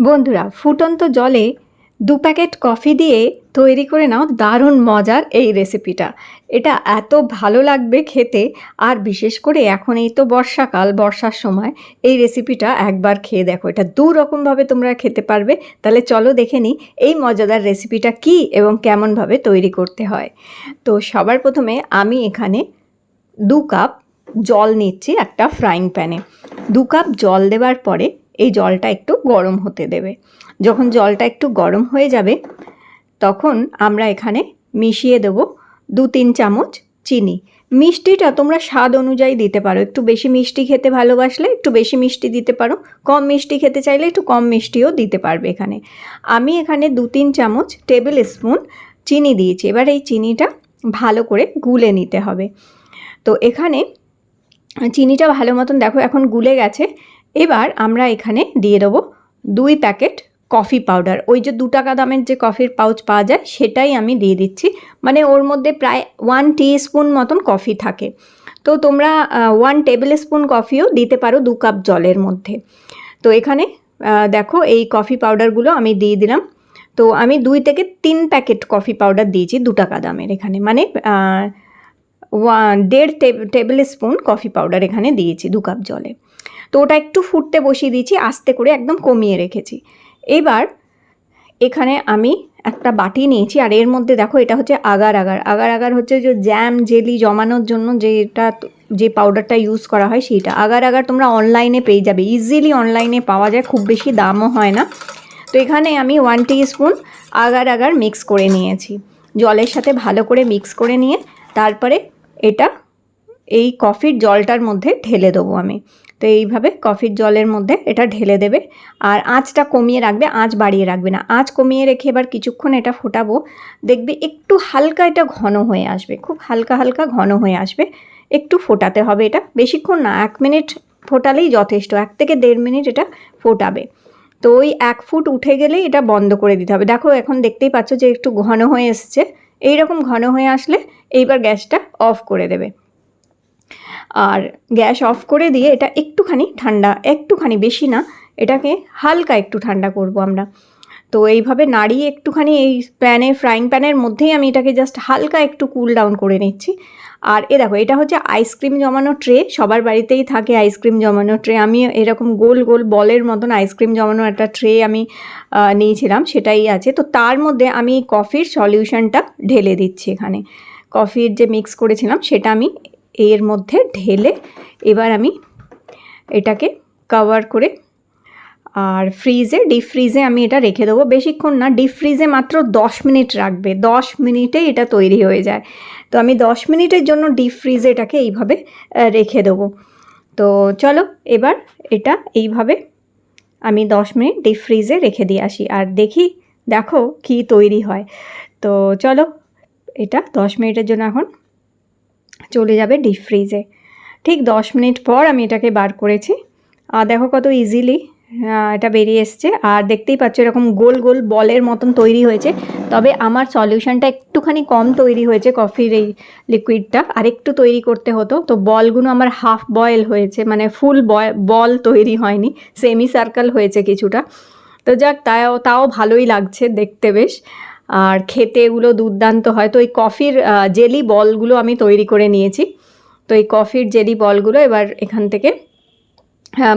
বন্ধুরা, ফুটন্ত জলে দু প্যাকেট কফি দিয়ে তৈরি করে নাও দারুণ মজার এই রেসিপিটা। এটা এত ভালো লাগবে খেতে, আর বিশেষ করে এখন এই তো বর্ষাকাল, বর্ষার সময়, এই রেসিপিটা একবার খেয়ে দেখো। এটা দু রকমভাবে তোমরা খেতে পারবে। তাহলে চলো দেখে নিই এই মজাদার রেসিপিটা কি এবং কেমনভাবে তৈরি করতে হয়। তো সবার প্রথমে আমি এখানে দু কাপ জল নিচ্ছি একটা ফ্রাইং প্যানে। দু কাপ জল দেওয়ার পরে এই জলটা একটু গরম হতে দেবে। যখন জলটা একটু গরম হয়ে যাবে, তখন আমরা এখানে মিশিয়ে দেব দু তিন চামচ চিনি। মিষ্টিটা তোমরা স্বাদ অনুযায়ী দিতে পারো। একটু বেশি মিষ্টি খেতে ভালোবাসলে একটু বেশি মিষ্টি দিতে পারো। কম মিষ্টি খেতে চাইলে একটু কম মিষ্টিও দিতে পারবে এখানে। আমি এখানে দু তিন চামচ টেবিল স্পুন চিনি দিয়েছি। এবার এই চিনিটা ভালো করে গুলে নিতে হবে। তো এখানে চিনিটা ভালো মতন দেখো, এখন গুলে গেছে। এবার আমরা এখানে দিয়ে দেবো দুই প্যাকেট কফি পাউডার। ওই যে দু টাকা দামের যে কফির পাউচ পাওয়া যায়, সেটাই আমি দিয়ে দিচ্ছি। মানে ওর মধ্যে প্রায় ওয়ান টি স্পুন মতন কফি থাকে। তো তোমরা ওয়ান টেবিল স্পুন কফিও দিতে পারো দু কাপ জলের মধ্যে। তো এখানে দেখো এই কফি পাউডারগুলো আমি দিয়ে দিলাম। তো আমি দুই থেকে তিন প্যাকেট কফি পাউডার দিয়েছি দু টাকা দামের এখানে। মানে দেড় টেবিল স্পুন কফি পাউডার এখানে দিয়েছি দু কাপ জলে। তো ওটা একটু ফুটতে বসিয়ে দিয়েছি, আস্তে করে একদম কমিয়ে রেখেছি। এবার এখানে আমি একটা বাটি নিয়েছি, আর এর মধ্যে দেখো এটা হচ্ছে আগার আগার। আগার আগার হচ্ছে যে জ্যাম, জেলি জমানোর জন্য যেটা যে পাউডারটা ইউজ করা হয় সেইটা। আগার আগার তোমরা অনলাইনে পেয়ে যাবে ইজিলি অনলাইনে পাওয়া যায়, খুব বেশি দামও হয় না। তো এখানে আমি one spoon agar agar mix করে নিয়েছি। জলের সাথে ভালো করে মিক্স করে নিয়ে তারপরে এটা এই কফির জলটার মধ্যে ঢেলে দেবো আমি। তো এইভাবে কফির জলের মধ্যে এটা ঢেলে দেবে। আর আঁচটা কমিয়ে রাখবে, আঁচ বাড়িয়ে রাখবে না। আঁচ কমিয়ে রেখে এবার কিছুক্ষণ এটা ফোটাবো। দেখবে একটু হালকা এটা ঘন হয়ে আসবে, খুব হালকা হালকা ঘন হয়ে আসবে। একটু ফোটাতে হবে এটা। বেশিক্ষণ না, এক মিনিট ফোটালেই যথেষ্ট, এক থেকে দেড় মিনিট এটা ফোটাবে। তো ওই এক ফুট উঠে গেলেই এটা বন্ধ করে দিতে হবে। দেখো এখন দেখতেই পাচ্ছ যে একটু ঘন হয়ে এসছে। এইরকম ঘন হয়ে আসলে এইবার গ্যাসটা অফ করে দেবে। আর গ্যাস অফ করে দিয়ে এটা একটুখানি ঠান্ডা, একটুখানি বেশি না, এটাকে হালকা একটু ঠান্ডা করব আমরা। তো এইভাবে নাড়িয়ে একটুখানি এই প্যানে, ফ্রাইং প্যানের মধ্যেই আমি এটাকে জাস্ট হালকা একটু কুল ডাউন করে নিচ্ছি। আর এ দেখো, এটা হচ্ছে আইসক্রিম জমানো ট্রে সবার বাড়িতেই থাকে আইসক্রিম জমানো ট্রে আমি এরকম গোল গোল বলের মতন আইসক্রিম জমানো একটা ট্রে আমি নিয়েছিলাম, সেটাই আছে। তো তার মধ্যে আমি কফির সলিউশনটা ঢেলে দিচ্ছি এখানে। কফির যে মিক্স করেছিলাম, সেটা আমি এর মধ্যে ঢেলে এবার আমি এটাকে কভার করে আর ফ্রিজে ডিপ ফ্রিজে আমি এটা রেখে দেবো। বেশিক্ষণ না ডিপ ফ্রিজে মাত্র দশ মিনিট রাখবে। দশ মিনিটে এটা তৈরি হয়ে যায়। তো আমি দশ মিনিটের জন্য ডিপ ফ্রিজে এটাকে এইভাবে রেখে দেবো। তো চলো, এবার এটা এইভাবে আমি দশ মিনিট ডিপ ফ্রিজে রেখে দিয়ে আসি। আর দেখি, দেখো কি তৈরি হয়। তো চলো, এটা দশ মিনিটের জন্য এখন চলে যাবে ডিপ ফ্রিজে ঠিক দশ মিনিট পর আমি এটাকে বার করেছি। আর দেখো কত ইজিলি এটা বেরিয়ে এসছে। আর দেখতেই পাচ্ছ এরকম গোল গোল বলের মতন তৈরি হয়েছে। তবে আমার সলিউশনটা একটুখানি কম তৈরি হয়েছে কফির এই লিকুইডটা আর একটু তৈরি করতে হতো। তো বলগুলো আমার হাফ বয়েল হয়েছে। মানে ফুল বল তৈরি হয়নি। সেমি সার্কেল হয়েছে কিছুটা। তো যাক, তাও তাও ভালোই লাগছে দেখতে বেশ। আর খেতে এগুলো দুর্দান্ত হয়। তো এই কফির জেলি বলগুলো আমি তৈরি করে নিয়েছি। তো এই কফির জেলি বলগুলো এবার এখান থেকে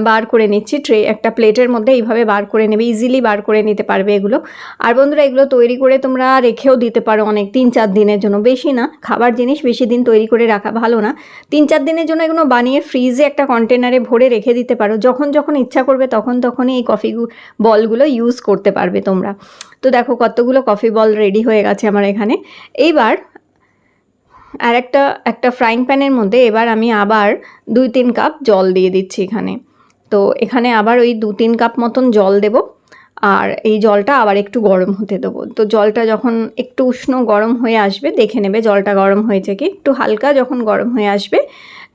বার করে নিচ্ছি ট্রে, একটা প্লেটের মধ্যে এইভাবে বার করে নেবে ইজিলি বার করে নিতে পারবে এগুলো। আর বন্ধুরা, এগুলো তৈরি করে তোমরা রেখেও দিতে পারো অনেক, তিন চার দিনের জন্য। বেশি না, খাবার জিনিস বেশি দিন তৈরি করে রাখা ভালো না। তিন চার দিনের জন্য এগুলো বানিয়ে ফ্রিজে একটা কন্টেনারে ভরে রেখে দিতে পারো। যখন যখন ইচ্ছা করবে তখন তখনই এই কফি বলগুলো ইউজ করতে পারবে তোমরা। তো দেখো কতগুলো কফি বল রেডি হয়ে গেছে আমার এখানে। এইবার আর একটা একটা ফ্রাইং প্যানের মধ্যে এবার আমি আবার দুই, তিন কাপ জল দিয়ে দিচ্ছি এখানে। তো এখানে আবার ওই দু তিন কাপ মতন জল দেব। আর এই জলটা আবার একটু গরম হতে দেবো। তো জলটা যখন একটু উষ্ণ গরম হয়ে আসবে, দেখে নেবে জলটা গরম হয়েছে কি। একটু হালকা যখন গরম হয়ে আসবে,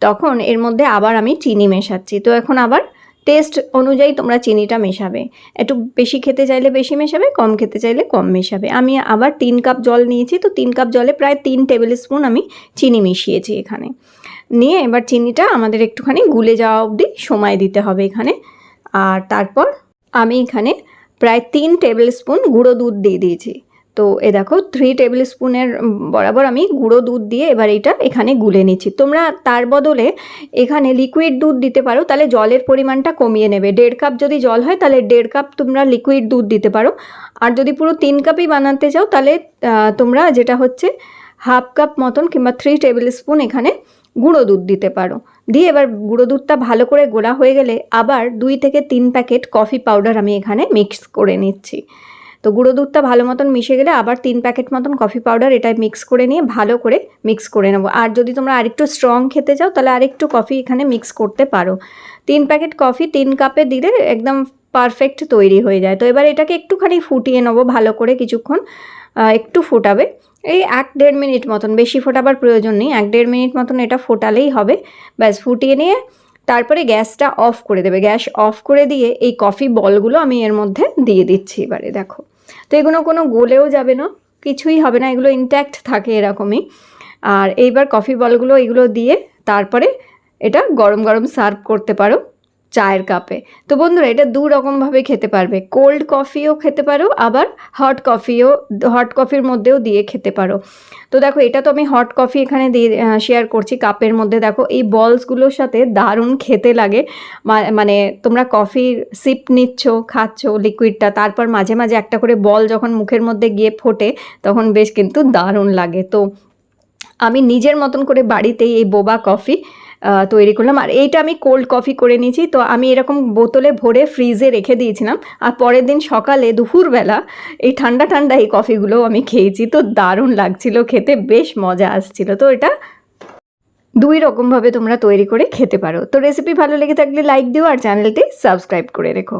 তখন এর মধ্যে আবার আমি চিনি মেশাচ্ছি। তো এখন আবার টেস্ট অনুযায়ী তোমরা চিনিটা মেশাবে। একটু বেশি খেতে চাইলে বেশি মেশাবে, কম খেতে চাইলে কম মেশাবে। আমি আবার তিন কাপ জল নিয়েছি, তো তিন কাপ জলে প্রায় তিন টেবিল স্পুন আমি চিনি মিশিয়েছি এখানে। নিয়ে এবার চিনিটা আমাদের একটুখানি গুলে যাওয়া অবধি সময় দিতে হবে এখানে। আর তারপর আমি এখানে প্রায় তিন টেবিল স্পুন গুঁড়ো দুধ দিয়ে দিয়েছি। তো এ দেখো থ্রি টেবিল স্পুনের বরাবর আমি গুঁড়ো দুধ দিয়ে এবার এটা এখানে গুলে নিচ্ছি। তোমরা তার বদলে এখানে লিকুইড দুধ দিতে পারো, তাহলে জলের পরিমাণটা কমিয়ে নেবে। দেড় কাপ যদি জল হয়, তাহলে দেড় কাপ তোমরা লিকুইড দুধ দিতে পারো। আর যদি পুরো তিন কাপই বানাতে চাও, তাহলে তোমরা যেটা হচ্ছে হাফ কাপ মতন কিংবা থ্রি টেবিল স্পুন এখানে গুঁড়ো দুধ দিতে পারো। দিয়ে এবার গুঁড়ো দুধটা ভালো করে গোলা হয়ে গেলে আবার দুই থেকে তিন প্যাকেট কফি পাউডার আমি এখানে মিক্স করে নিচ্ছি। তো গুঁড়ো দুধটা ভালো মতন মিশে গেলে আবার তিন প্যাকেট মতন কফি পাউডার এটা মিক্স করে নিয়ে ভালো করে মিক্স করে নেব। আর যদি তোমরা আরেকটু স্ট্রং খেতে চাও তাহলে আরেকটু কফি এখানে মিক্স করতে পারো। তিন প্যাকেট কফি তিন কাপে দিলে একদম পারফেক্ট তৈরি হয়ে যায়। তো এবার এটাকে একটুখানি ফুটিয়ে নেব ভালো করে কিছুক্ষণ একটু ফোটাবে। এই এক দেড় মিনিট মতন, বেশি ফোটাবার প্রয়োজন নেই, এক দেড় মিনিট মতন এটা ফোটালেই হবে। ব্যাস, ফুটিয়ে নিয়ে তারপরে গ্যাসটা অফ করে দেবে। গ্যাস অফ করে দিয়ে এই কফি বলগুলো আমি এর মধ্যে দিয়ে দিচ্ছি এবারে, দেখো। তো এগুলো কোনো গলেও যাবে না, কিছুই হবে না, এগুলো ইনট্যাক্ট থাকে এরকমই। আর এইবার কফি বলগুলো এগুলো দিয়ে তারপরে এটা গরম গরম সার্ভ করতে পারো। চায়ের কাপে। তো বন্ধুরা, এটা দু রকমভাবে খেতে পারবে। কোল্ড কফিও খেতে পারো, আবার হট কফিও হট কফির মধ্যেও দিয়ে খেতে পারো। তো দেখো, এটা তো আমি হট কফি এখানে দিয়ে শেয়ার করছি। কাপের মধ্যে দেখো, এই বলসগুলোর সাথে দারুণ খেতে লাগে। মানে তোমরা কফির সিপ নিচ্ছ, খাচ্ছ লিকুইডটা তারপর মাঝে মাঝে একটা করে বল যখন মুখের মধ্যে গিয়ে ফোটে, তখন বেশ কিন্তু দারুণ লাগে। তো আমি নিজের মতন করে বাড়িতেই এই বোবা কফি তৈরি করলাম। আর এইটা আমি কোল্ড কফি করে নিয়েছি। তো আমি এরকম বোতলে ভরে ফ্রিজে রেখে দিয়েছিলাম। আর পরের দিন সকালে দুপুরবেলা এই ঠান্ডা ঠান্ডা এই কফিগুলো আমি খেয়েছি। তো দারুণ লাগছিল খেতে, বেশ মজা আসছিল। তো এটা দুই রকমভাবে তোমরা তৈরি করে খেতে পারো। তো রেসিপি ভালো লেগে থাকলে লাইক দিও আর চ্যানেলটি সাবস্ক্রাইব করে রেখো।